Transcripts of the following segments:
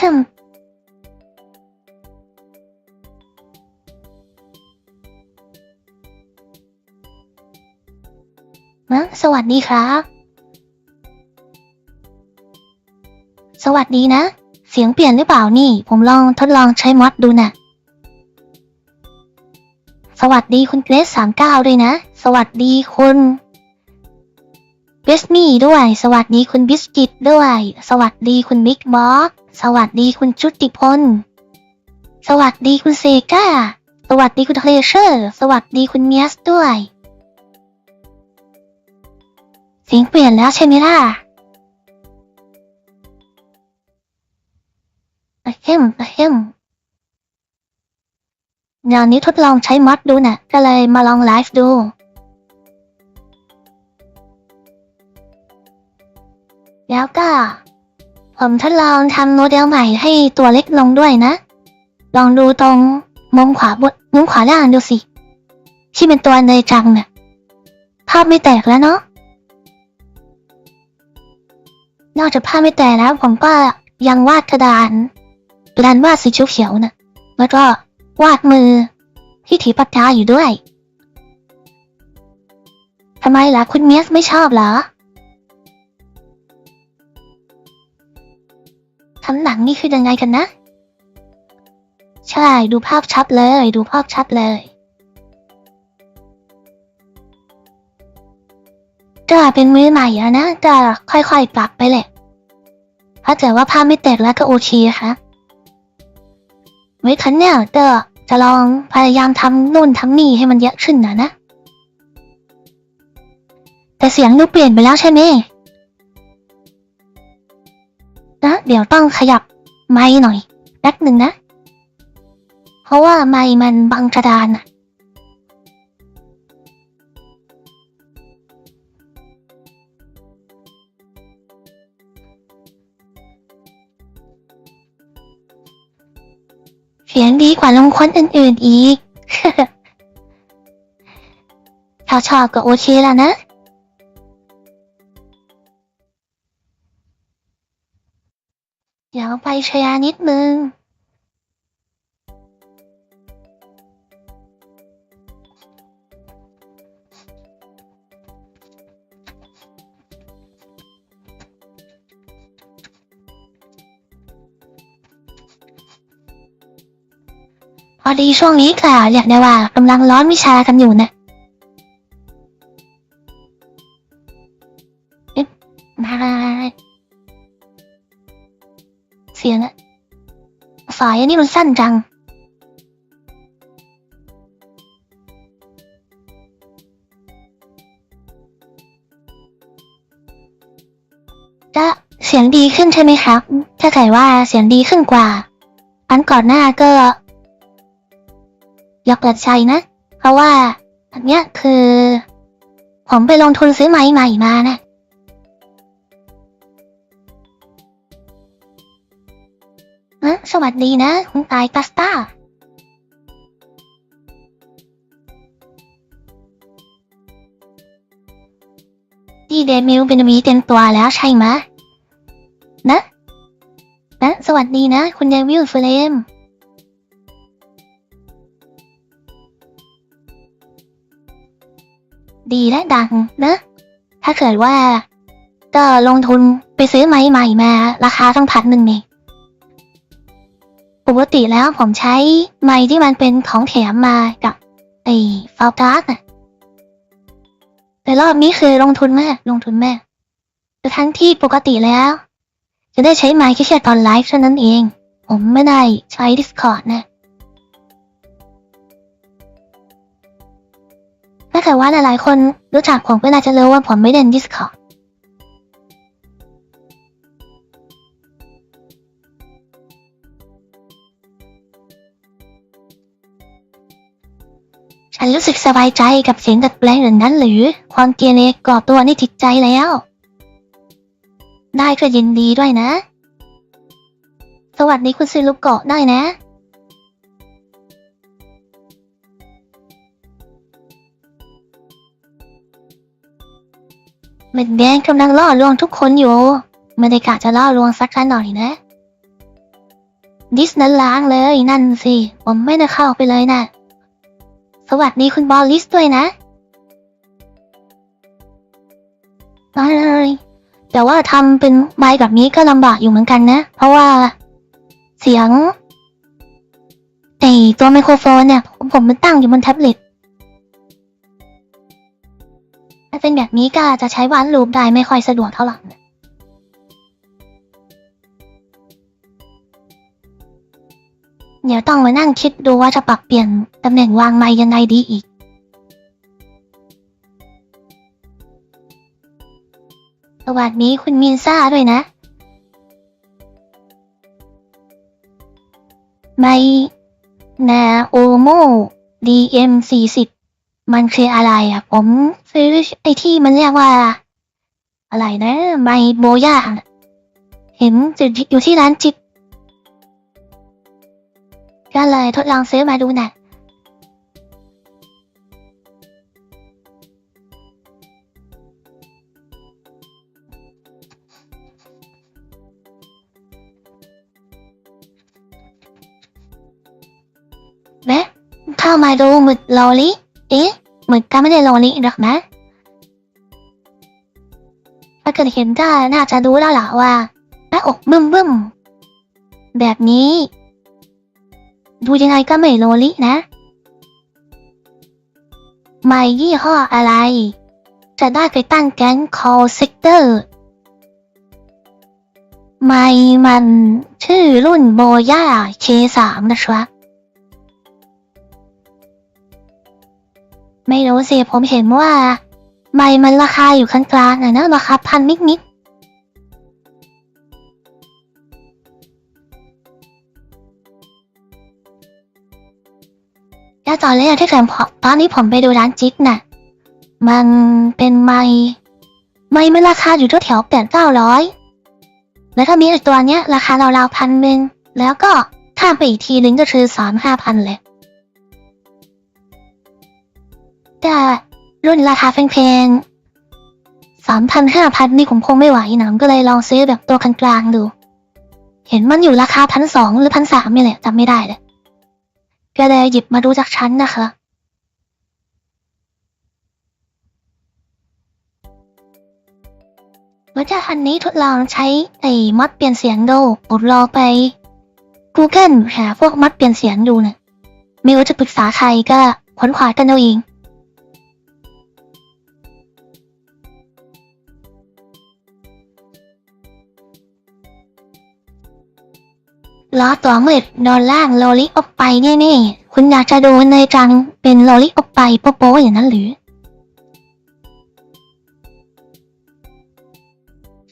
ฮึมสวัสดีครับ สวัสดีนะ เสียงเปลี่ยนหรือเปล่านี่ ผมลองทดลองใช้มอดดูนะ่ะสวัสดีคุณเกรซสามเก้าด้วยนะ สวัสดีคุณ บสมี่ด้วย สวัสดีคุณบิสกิตด้วย สวัสดีคุณมิกบอสสวัสดีคุณชุติพล สวัสดีคุณเซกาสวัสดีคุณเทเลเชอร์ สวัสดีคุณเมียสด้วยเสียงเปลี่ยนแล้วใช่ไหมล่ะอะเฮมอะเฮมเดี๋ยวนี้ทดลองใช้มอดดูนะ่ะ ก็เลยมาลองไลฟ์ดู แล้วก็ ผมทดลองทำโมเดลใหม่ให้ตัวเล็กลงด้วยนะ ลองดูตรงมุมขวาบนมุมขวาล่างดูสิ ที่เป็นตัวเนยจังน่ะภาพไม่แตกแล้วเนาะนอกจากภาพไม่แตกแล้วผมก็ยังวาดกระดานกระดานวาดสีเขียวๆน่ะแล้วก็วาดมือที่ถือปากกาอยู่ด้วยทำไมล่ะคุณเมียสไม่ชอบเหรอ ทำหนังนี่คือยังไงกันนะ ใช่ ดูภาพชัดเลย ดูภาพชัดเลยก็เป็นมือใหม่อะนะก็ค่อยๆปรับไปแหละ ถ้าเกิดว่าภาพไม่แตกแล้วก็โอเคค่ะไว้ครั้งเนี้ยก็จะลองพยายามทำนู่นทำนี่ให้มันเยอะขึ้นนะนะ แต่เสียงดูเปลี่ยนไปแล้วใช่ไหม นะ เดี๋ยวต้องขยับไม้หน่อยแป๊บหนึ่งนะ เพราะว่าไม้มันบังกระดานอะเสียงดีกว่าลงคนอื่นๆอีกถ้าชอบก็โอเคแล้วนะ เดี๋ยวไปชยานิดนึง พอดีช่วงนี้ค่ะเรียกได้ว่ากำลังร้อนวิชากันอยู่นะายอันนี้มันสั้นจัง จะเสียงดีขึ้นใช่ไหมครับ ถ้าเกิดว่าเสียงดีขึ้นกว่าอันก่อนหน้าก็ยกเลิกใจนะ เพราะว่าอันเนี้ยคือ ผมไปลงทุนซื้อไม้ใหม่มานะ อะสวัสดีนะ คุณตายพาสต้า ที่เดมิวเป็นมีเต็มตัวแล้วใช่ไหมนะนะสวัสดีนะ คุณเดวิลเฟรมดีและดังนะ ถ้าเกิดว่า ก็ลงทุนไปซื้อไม้ใหม่มา ราคาต้องพันหนึ่งเอง ปกติแล้วผมใช้ไม้ที่มันเป็นของแถมมากับไอ้ฟาวการ์ดน่ะ แต่รอบนี้คือลงทุนมากลงทุนมากแต่ทั้งที่ปกติแล้ว จะได้ใช้ไม้แค่ตอนไลฟ์เท่านั้นเอง ผมไม่ได้ใช้ Discord นะถ้าเกิดว่าหลายๆคนรู้จักผมก็น่าจะรู้ว่าผมไม่เล่น Discord ฉันรู้สึกสบายใจกับเสียงดัดแปลงเหล่านั้นหรือ ความเกเรก่อตัวในจิตใจแล้ว ได้ก็ยินดีด้วยนะ สวัสดีคุณซิลุโกาะได้นะเมันแดงกำลังล่อลวงทุกคนอยู่ ไม่ได้กะจะล่อลวงสักหน่อยนะ ดิสนั้นล้างเลยนั่นสิ ผมไม่ได้เข้าไปเลยนะ สวัสดีคุณบอลลิสด้วยนะมาเลยแต่ว่าทำเป็นไมค์แบบนี้ก็ลำบากอยู่เหมือนกันนะ เพราะว่า เสียงไอตัวไมโครโฟนเนี่ย ผมผมมันตั้งอยู่บนแท็บเล็ตถ้าเป็นแบบนี้ก็จะใช้วันลูปได้ไม่ค่อยสะดวกเท่าไหร่ ดี๋ยวต้องมานั่งคิดดูว่าจะปรับเปลี่ยนตำแหน่งวางไม้ยังไงดีอีก สวัสดีคุณมินซ่าด้วยนะ ไมนาโอโม DM สี่สิบมันคืออะไรอะ ผมซื้อไอที่มันเรียกว่า อะไรนะ ไมโบย่าเห็นจุดอยู่ที่ร้านจิบ ก็เลยทดลองซื้อมาดูน่ะแม่เข้ามาดูหมึกโลลิเอ๊ะหมึกก็ไม่ได้โลลิหรอกนะถ้าเกิดเห็นได้น่าจะรู้แล้วล่ะว่าหน้าอกบึ้มบึ้มแบบนี้ ดูยังไงก็ไม่โลลินะ ไม่ยี่ห้ออะไร จะได้ไปตั้งแก๊ง call sector ไม่มันชื่อรุ่นโบย่า K3 นะครับไม่รู้สิผมเห็นว่าไม่มันราคาอยู่กลางๆอะนะราคาพันนิด แล้วตอนแรกที่ผมตอนนี้ผมไปดูร้านจิ๊กน่ะ มันเป็นไม้ไม้มันราคาอยู่แถวแปดเก้าร้อยแล้วถ้ามีอีกตัวเนี้ย ราคาราวๆพันหนึ่งแล้วก็ข้ามไปอีกทีนึงก็คือสามห้าพันเลยแต่รุ่นราคาแพงๆสามพันห้าพันนี่ผมคงไม่ไหวนะก็เลยลองซื้อแบบตัวกลางๆดู เห็นมันอยู่ราคาพันสองหรือพันสามนี่แหละจำไม่ได้เลย ก็เลยหยิบมาดูจากฉันนะคะว่าจะคันนี้ทดลองใช้ไอ้มัดเปลี่ยนเสียงดูผมรอไป Google หาพวกมัดเปลี่ยนเสียงดูนะไม่ว่าจะปรึกษาใครก็ค้นคว้ากันเอาเอง ล้อตัวมืดนอนล่างโลลิออกไปแน่ๆคุณอยากจะดูในจังเป็นโลลิออกไปโป๊ะๆอย่างนั้นหรือ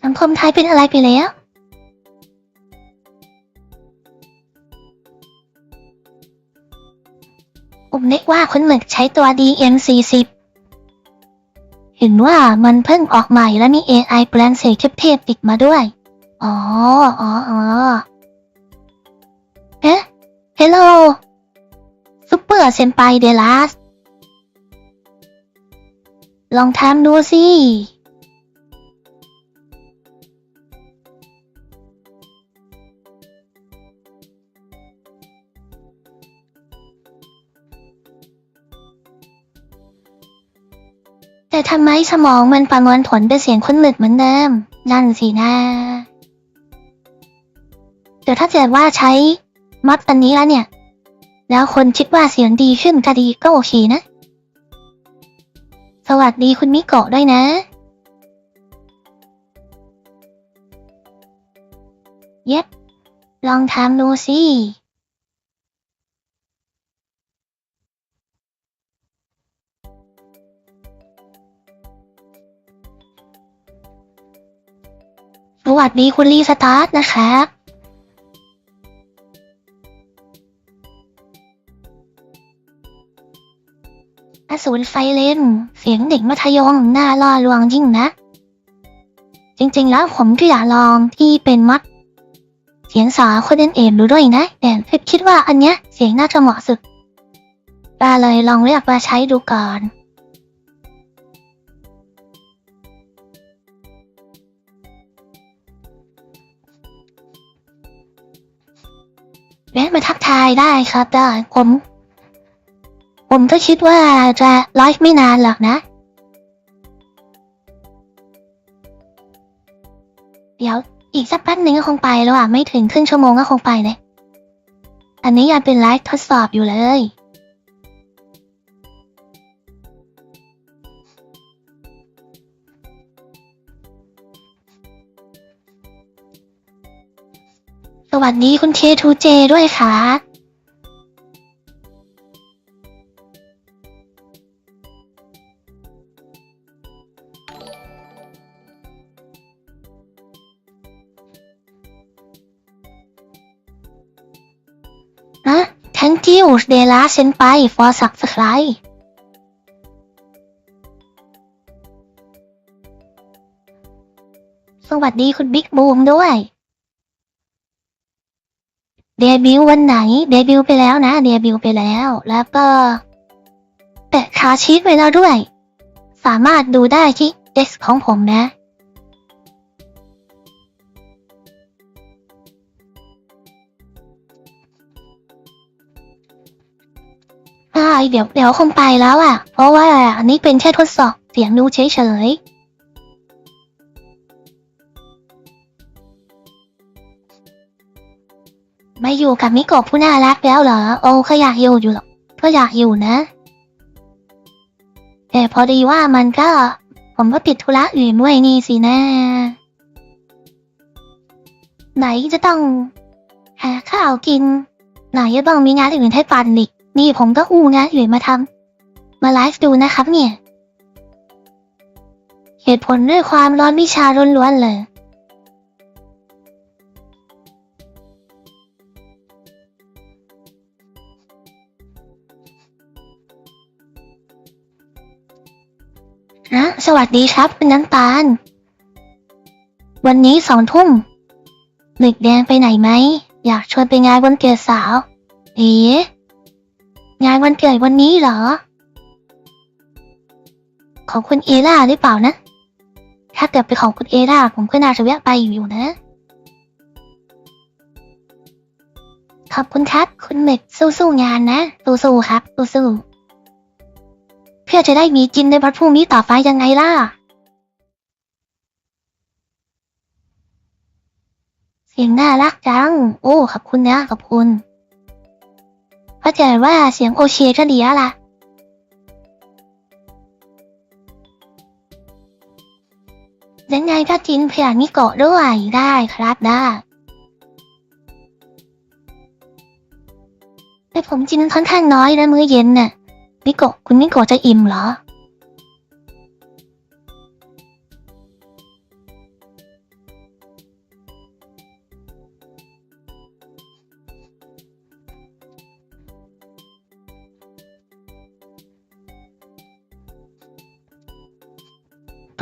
สังคมไทยเป็นอะไรไปแล้วผมนึกว่าคุณหมึกใช้ตัว DM40 เห็นว่ามันเพิ่งออกใหม่และมี AI แปลงเสียงเทพๆติดมาด้วย อ๋อ อ๋อ อ๋อ เอ๊ะเฮลโลซุปเปอร์เซนไปเดลัสลองทำดูสิ แต่ทำไมสมองมันประมวลผลเป็นเสียงคนหมึกเหมือนเดิม นั่นสินะแต่ถ้าเกิดว่าใช้ ม็อดอันนี้แล้วเนี่ย แล้วคนคิดว่าเสียงดีขึ้นก็ดีก็โอเคนะ สวัสดีคุณมิโกะด้วยนะ เย็บ ลองทำดูสิสวัสดีคุณลีสตาร์ทนะครับ อสูรไฟเลนเสียงเด็กมัธยมน่าล่อลวงยิ่งนะ จริงๆแล้วผมก็อยากลองที่เป็นมัดเสียงสาวคนเอ็นๆดูด้วยนะแต่คิดว่าอันเนี้ยเสียงน่าจะเหมาะสุดก็เลยลองเรียกมาใช้ดูก่อนแวะมาทักทายได้ครับได้ผม ผมก็คิดว่าจะไลฟ์ไม่นานหรอกนะ เดี๋ยวอีกสักแป๊บหนึ่งก็คงไปแล้วอะ ไม่ถึงครึ่งชั่วโมงก็คงไปเลย อันนี้ยังเป็นไลฟ์ทดสอบอยู่เลย สวัสดีคุณเคทูเจด้วยค่ะนะ thank you เดลาเซนไป for subscribe สวัสดีคุณบิ๊กบูมด้วย เดบิววันไหน เดบิวไปแล้วนะ เดบิวไปแล้ว แล้วก็แปะคาชีตไว้แล้วด้วย สามารถดูได้ที่เด็กของผมนะ เดี๋ยวเดี๋ยวคงไปแล้วอะ เพราะว่าอันนี้เป็นแค่ทดสอบเสียงดูเฉยๆไม่อยู่กับมิโกะผู้น่ารักแล้วเหรอ โอ้ก็อยากอยู่อยู่หรอกก็อยากอยู่นะ แต่พอดีว่ามันก็ ผมก็ติดธุระอื่นด้วยนี่สินะ ไหนจะต้องหาข้าวกิน ไหนจะต้องมีงานอื่นให้ปันอีก นี่ผมก็อู้งานอื่นมาทำมาไลฟ์ดูนะครับเนี่ย เหตุผลด้วยความร้อนวิชาล้วนๆเลยนะสวัสดีครับคุณน้ำตาล วันนี้สองทุ่มหลึกแดงไปไหนไหม อยากชวนไปงานวันเกิดสาว เอ๋ งานวันเกิดวันนี้เหรอ ของคุณเอล่าหรือเปล่านะ ถ้าเกิดเป็นของคุณเอล่าผมก็น่าจะแวะไปอยู่นะ ขอบคุณครับ คุณเม็กสู้ๆงานนะสู้ๆครับสู้ๆเพื่อจะได้มีกินในวันพรุ่งนี้ต่อไปยังไงล่ะเสียงน่ารักจัง โอ้ ขอบคุณนะ ขอบคุณ เข้าใจว่าเสียงโอเคก็ดีแล้วล่ะ ยังไงก็จินเผื่อมิโกะด้วยได้ครับได้แต่ผมจินค่อนข้างน้อยนะมื้อเย็นน่ะนิโกะคุณนิโกะจะอิ่มเหรอ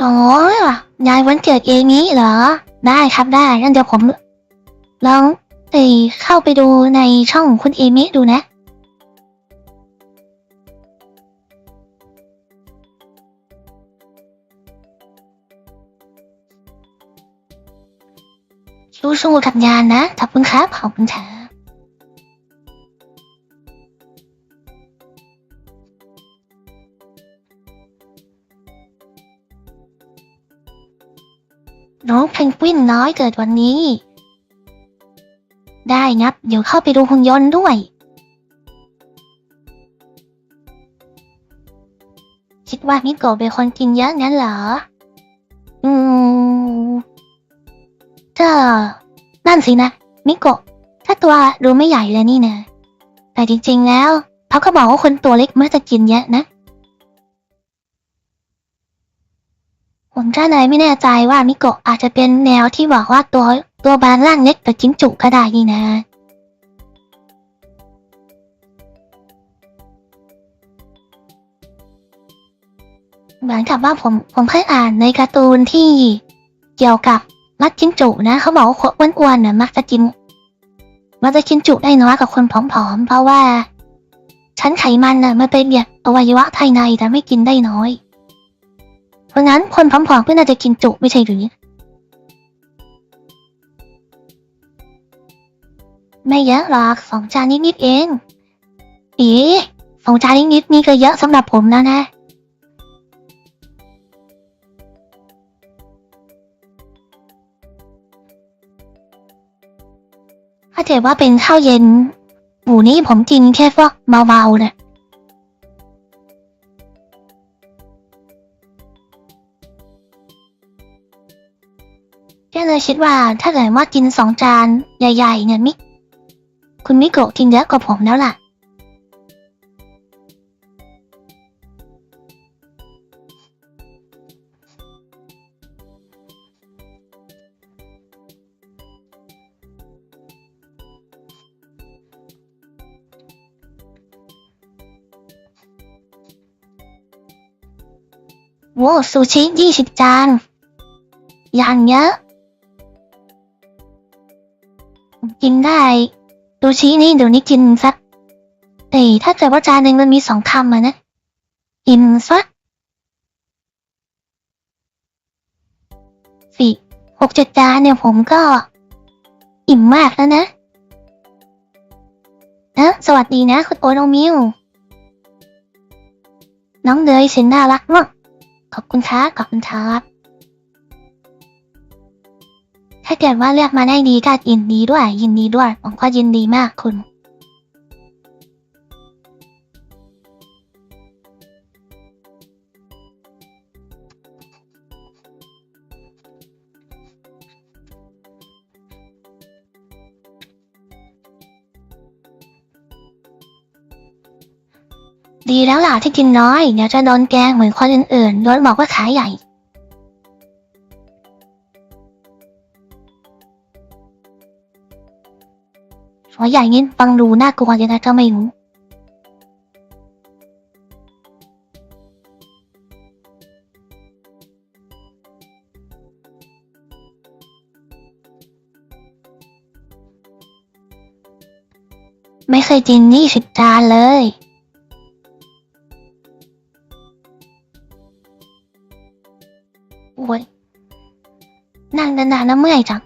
อ๋อยายวันเกิดเองนี้เหรอ ได้ครับได้งั้นเดี๋ยวผมลองไปเข้าไปดูในช่องคุณเอมิดูนะ สู้ๆกับงานนะ ขอบคุณครับ ขอบคุณค่ะน้ นกวินน้อยเกิดวันนี้ ได้งับ เดี๋ยวเข้าไปดูหุ่นยนต์ด้วย คิดว่ามิโกะเป็นคนกินเยอะงั้นเหรอ อืมก็นั่นสินะ มิโกะ ถ้าตัวดูไม่ใหญ่เลยนี่นะแต่จริงๆแล้วเขาก็บอกว่าคนตัวเล็กมักจะกินเยอะนะ ผมก็เลยไม่แน่ใจว่ามิโกะอาจจะเป็นแนวที่บอกว่าตัวตัวบางร่างเล็กแต่กินจุก็ได้นี่นะ เหมือนกับว่าผมผมเคยอ่านในการ์ตูนที่เกี่ยวกับมัดจิ้นจุนะ เขาบอกว่าคนอ้วนๆน่ะมักจะกินมักจะกินจุได้น้อยกว่าคนผอมๆ เพราะว่าชั้นไขมันน่ะมันเป็นแบบอวัยวะภายในแต่ไม่กินได้น้อย เพราะงั้นคนผอมๆก็น่าจะกินจุไม่ใช่หรือ ไม่เยอะหรอกสองจานนิดๆเอง อีสองจานนิดๆนี่ก็เยอะสำหรับผมแล้วนะถ้าเกิดว่าเป็นข้าวเย็นหมูนี่ผมกินแค่พวกเบาๆนะ เลยคิดว่าถ้าเกิดว่ากินสองจานใหญ่ๆเนี่ยมิคุณมิโกะกินเยอะกว่าผมแล้วล่ะ โว้ซูชิยี่สิบจานอย่างเยอะ กินได้ซูชินี่เดี๋ยวนี้กินสักเอ้ยถ้าเกิดว่าจานหนึ่งมันมีสองคำอะนะกินสักสี่หกเจ็ดจานเนี่ยผมก็ อิ่มมากแล้วนะเอะสวัสดีนะ คุณโอโนมิวน้องเดยเสียงน่ารักมากขอบคุณครับขอบคุณครับ ถ้าเกิดว่าเลือกมาได้ดีก็ยินดีด้วย ยินดีด้วย ผมก็ยินดีมากคุณ ดีแล้วล่ะที่กินน้อย เดี๋ยวจะโดนแกงเหมือนคนอื่นๆโดนบอกว่าขาใหญ่ หัวใหญ่งี้ฟังดูน่ากลัวยังไงก็ไม่รู้ไม่เคยกินนี่สิบจานเลย โอ้ยนั่งนานๆนะเมื่อยจัง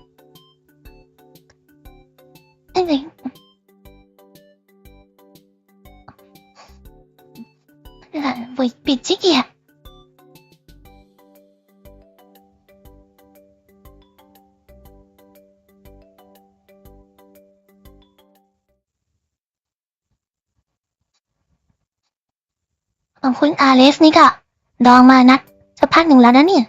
ของคุณอาเลสนี่ก็ดองมานักสักพักหนึ่งแล้วนะเนี่ย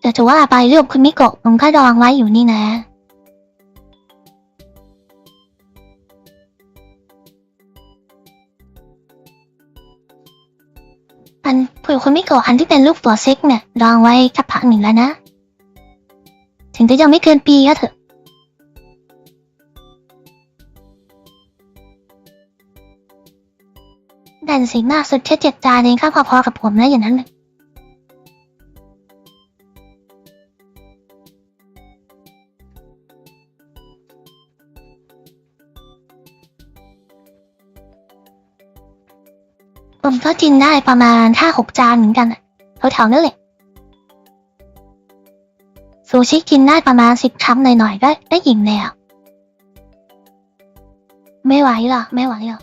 แต่จะว่าไปเรื่องคุณมิโกะผมก็ดองไว้อยู่นี่นะ อันเผื่อคุณมิโกะอันที่เป็นรูปตัวเซ็กเนี่ยดองไว้สักพักหนึ่งแล้วนะ ถึงจะยังไม่เกินปีก็เถอะ แต่สิมาสุดแค่เจ็ดจานเองก็พอๆกับผมนะอย่างนั้นเลยผมก็กินได้ประมาณห้าหกจานเหมือนกันอะแถวๆนั่นแหละซูชิกินได้ประมาณสิบคำหน่อยๆก็ได้อิ่มแล้ว ไม่ไหวหรอ ไม่ไหวหรอ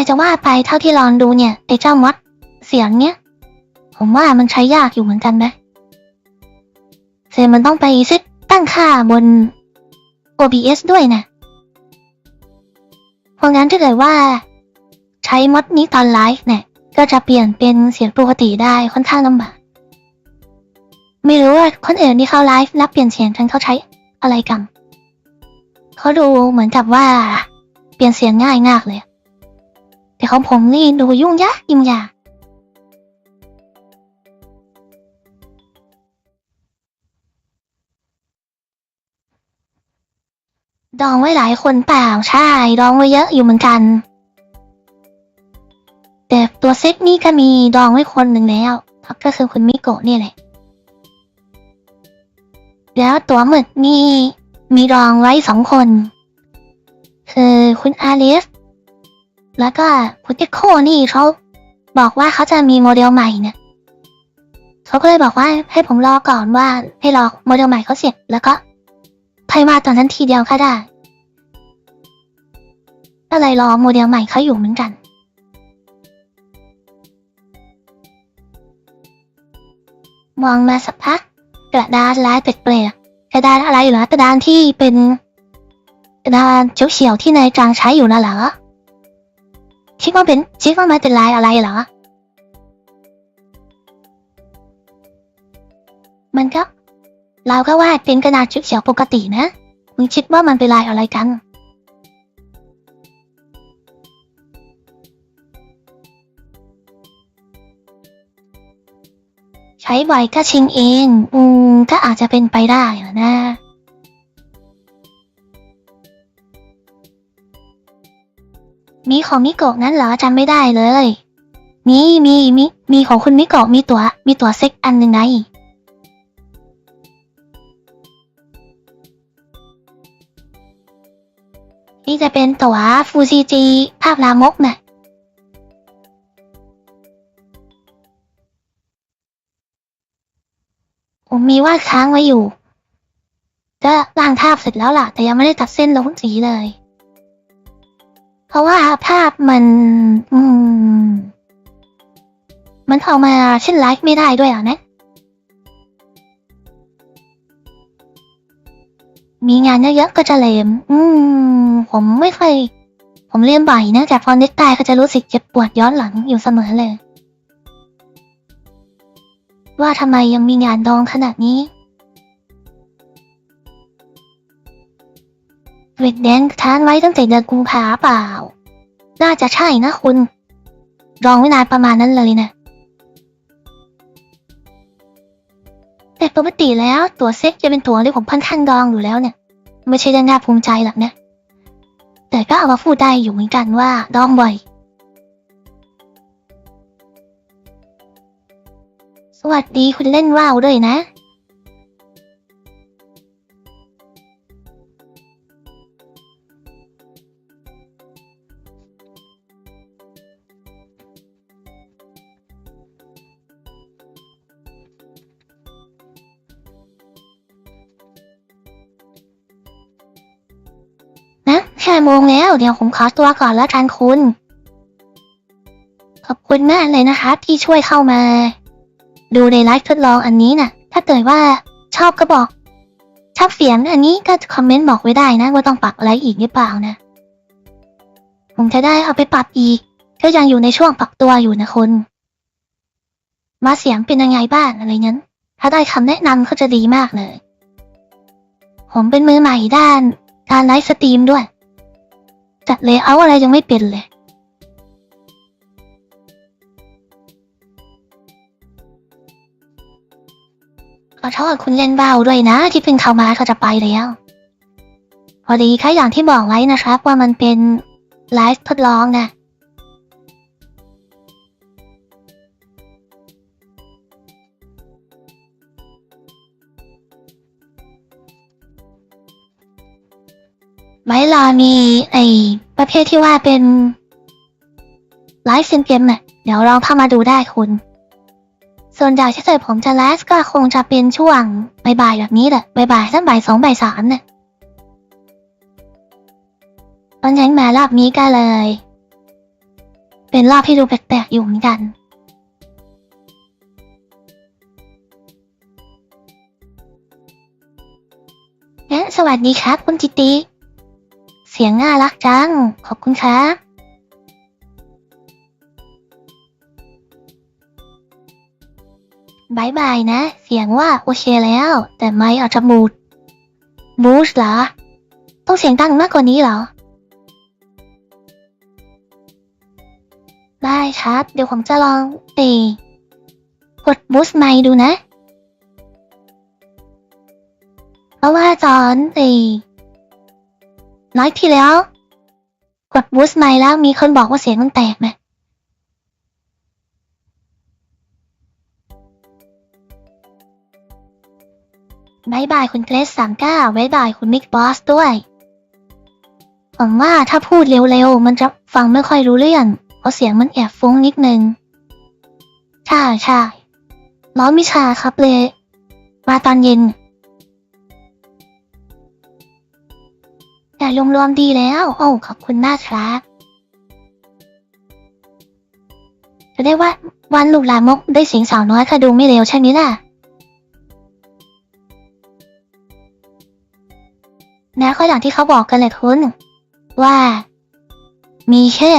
แต่จะว่าไปเท่าที่ลองดูเนี่ยไอ้เจ้ามดเสียงเนี้ยผมว่ามันใช้ยากอยู่เหมือนกันนะเซมันต้องไปเซตตั้งค่าบน OBS ด้วยนะเพราะงั้นถ้าเกิดว่า ใช้มดนี้ตอนไลฟ์เนี่ย ก็จะเปลี่ยนเป็นเสียงปกติได้ค่อนข้างลำบากไม่รู้ว่าคนอื่นที่เขาไลฟ์แล้วเปลี่ยนเสียงกันเขาใช้อะไรกันเขาดูเหมือนกับว่า เปลี่ยนเสียงง่ายมากเลย ของผมนี่ดูยุ่งยากยิ่งยากดองไว้หลายคนเปล่าใช่ดองไว้เยอะอยู่เหมือนกัน แต่ตัวเซตนี่ก็มีดองไว้คนหนึ่งแล้วก็คือคุณมิโกะนี่แหละ แล้วตัวหมึกนี่มีดองไว้สองคน คือคุณอาลิส แล้วก็คุณเจโคนี่เขาบอกว่าเขาจะมีโมเดลใหม่เนี่ยเขาก็เลยบอกว่าให้ผมรอก่อนว่าให้รอโมเดลใหม่เขาเสร็จแล้วก็ไพมาตอนนั้นทีเดียวก็ได้ก็เลยรอโมเดลใหม่เขาอยู่เหมือนกัน มองมาสักพักกระดานลายแปลกๆกระดานอะไรเหรอกระดานที่เป็นกระดานเฉียวๆที่นายจางใช้อยู่น่ะเหรอ คิดว่าเป็นคิดว่ามันเป็นลายอะไรเหรอ มันก็ เราก็วาดเป็นกระดาษเฉียวปกตินะมึงคิดว่ามันเป็นลายอะไรกัน ใช้บ่อยก็ชิงเอง อืมก็อาจจะเป็นไปได้นะ มีของมิโกะนั้นเหรอจำไม่ได้เลย มีมีมีมีของคุณมิโกะมีตัว มีตัวเซ็กอันหนึ่งไงนี่จะเป็นตัวฟูซีจีภาพลามกน่ะผมมีวาดค้างไว้อยู่จะล้างภาพเสร็จแล้วล่ะ แต่ยังไม่ได้ตัดเส้นลงสีเลย เพราะว่าภาพมัน อืม มันเอามาเช่นไลฟ์ไม่ได้ด้วยอะนะ มีงานเยอะๆก็จะเลม อืม ผมไม่ค่อย ผมเรียนบ่อยเนื่องจากพอนึกตายก็จะรู้สึกเจ็บปวดย้อนหลังอยู่เสมอเลย ว่าทำไมยังมีงานดองขนาดนี้ เวทแดนทานไว้ตั้งแต่เดือนกุมภาเปล่า น่าจะใช่นะคุณ รองไว้นานประมาณนั้นเลยนะ แต่ปกติแล้วตัวเซ็กจะเป็นตัวที่ผมค่อนข้างดองอยู่แล้วเนี่ย ไม่ใช่เรื่องน่าภูมิใจหรอกนะ แต่ก็เอามาพูดได้อยู่เหมือนกันว่าดองบ่อย สวัสดีคุณเล่นว่าวด้วยนะ แค่โมงแล้ว เดี๋ยวผมขอตัวก่อนแล้วกันคุณ ขอบคุณมากเลยนะคะที่ช่วยเข้ามา ดูในไลฟ์ทดลองอันนี้นะ่ะ ถ้าเกิดว่าชอบก็บอก ชอบเสียงอันนี้ก็คอมเมนต์บอกไว้ได้นะ ว่าต้องปรับอะไรอีกหรือเปล่านะ ผมจะได้เอาไปปรับอีก ก็ยังอยู่ในช่วงปรับตัวอยู่นะคุณว่าเสียงเป็นยังไงบ้างอะไรนั้น ถ้าได้คำแนะนำก็จะดีมากเลย ผมเป็นมือใหม่ด้านการไลฟ์สตรีมด้วย จัดเลเยอร์อะไรยังไม่เป็นเลย ขอโทษคุณเล่นเบาด้วยนะ ที่เพิ่งเข้ามาเขาจะไปแล้ว พอดีแค่อย่างที่บอกไว้นะครับว่ามันเป็นไลฟ์ทดลองนะ ไม้ลามีไอประเภทที่ว่าเป็นไลฟ์เซนเกมน่ะ เดี๋ยวลองเข้ามาดูได้คุณ ส่วนใหญ่ถ้าเกิดผมจะไลฟ์ก็คงจะเป็นช่วงบ่ายๆแบบนี้แหละบ่ายๆสักบ่ายสองบ่ายสามน่ะตอนนั้นมารอบนี้ก็เลย เป็นรอบที่ดูแปลกๆอยู่เหมือนกันงั้นสวัสดีครับ คุณจิติ เสียงน่ารักจัง ขอบคุณครับบายบายนะ เสียงว่าโอเคแล้ว แต่ไม่อาจจะมูดมูสเหรอ ต้องเสียงดังมากกว่านี้เหรอ ได้ครับ เดี๋ยวผมจะลองเตกดบูสต์ไมค์ดูนะ เพราะว่าตอนเต น้อยที่แล้ว กดบูสต์ไมค์แล้วมีคนบอกว่าเสียงมันแตกนะบายบายคุณเกรซสามเก้าบายบายคุณมิกบอสด้วยผมว่าถ้าพูดเร็วๆ มันจะฟังไม่ค่อยรู้เรื่องเพราะเสียงมันแอบฟุ้งนิดนึง ใช่ใช่ร้อนวิชาครับเลย มาตอนเย็น แต่รวมๆดีแล้ว โอ้ ขอบคุณมากครับจะได้ว่าวันลูกหลามกได้สียงสาวน้อยค่ะดูไม่เร็วใช่ไหมล่ะนะก็อย่างที่เขาบอกกันเลยคุณ ว่า มีแค่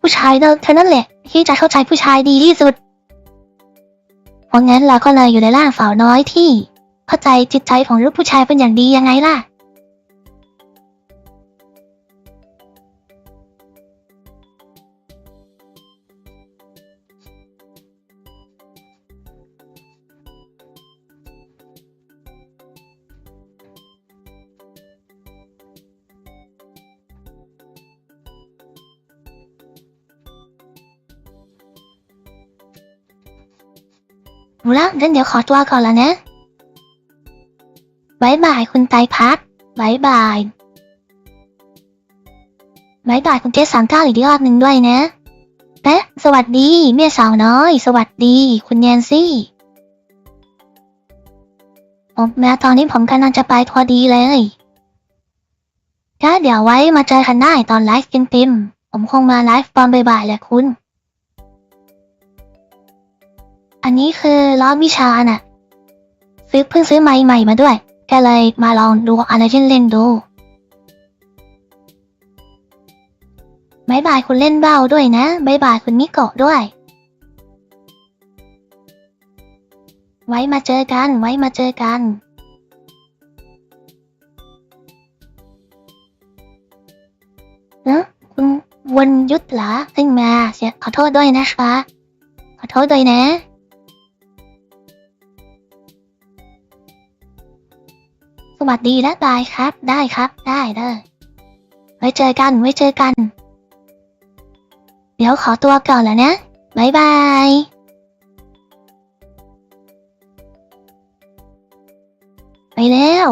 ผู้ชายเท่านั้นแหละ ที่จะเข้าใจผู้ชายดีที่สุด เพราะงั้นเราก็เลยอยู่ในร่างสาวน้อยที่ เข้าใจจิตใจของลูกผู้ชายเป็นอย่างดียังไงล่ะ รู้แล้วงั้นเดี๋ยวขอตัวก่อนแล้วนะบายบายคุณไตพัฒน์บายบายบายบายคุณเจสามเก้าอีกรอบหนึ่งด้วยนะนะสวัสดีเมียสาวน้อย สวัสดี คุณแนนซี่ผมแม้ตอนนี้ผมกำลังจะไปพอดีเลยก็เดี๋ยวไว้มาเจอกันได้ตอนไลฟ์กินติมผมคงมาไลฟ์ตอนบ่ายๆแหละคุณ อันนี้คือล้อวิชาน่ะ ซื้อเพิ่งซื้อไม้ใหม่มาด้วย ก็เลยมาลองดูอะไรที่เล่นดูบายบายคุณเล่นเบ้าด้วยนะบายบายคุณมิโกะด้วย ไว้มาเจอกัน ไว้มาเจอกันเนอะคุณวนยุทธเหรอขึ้นมาเสียขอโทษด้วยนะคะ ขอโทษด้วยนะ สวัสดีและบายครับ ได้ครับ ได้ได้ไว้เจอกัน ไว้เจอกัน เดี๋ยวขอตัวก่อนแล้วนะบายบายไปแล้ว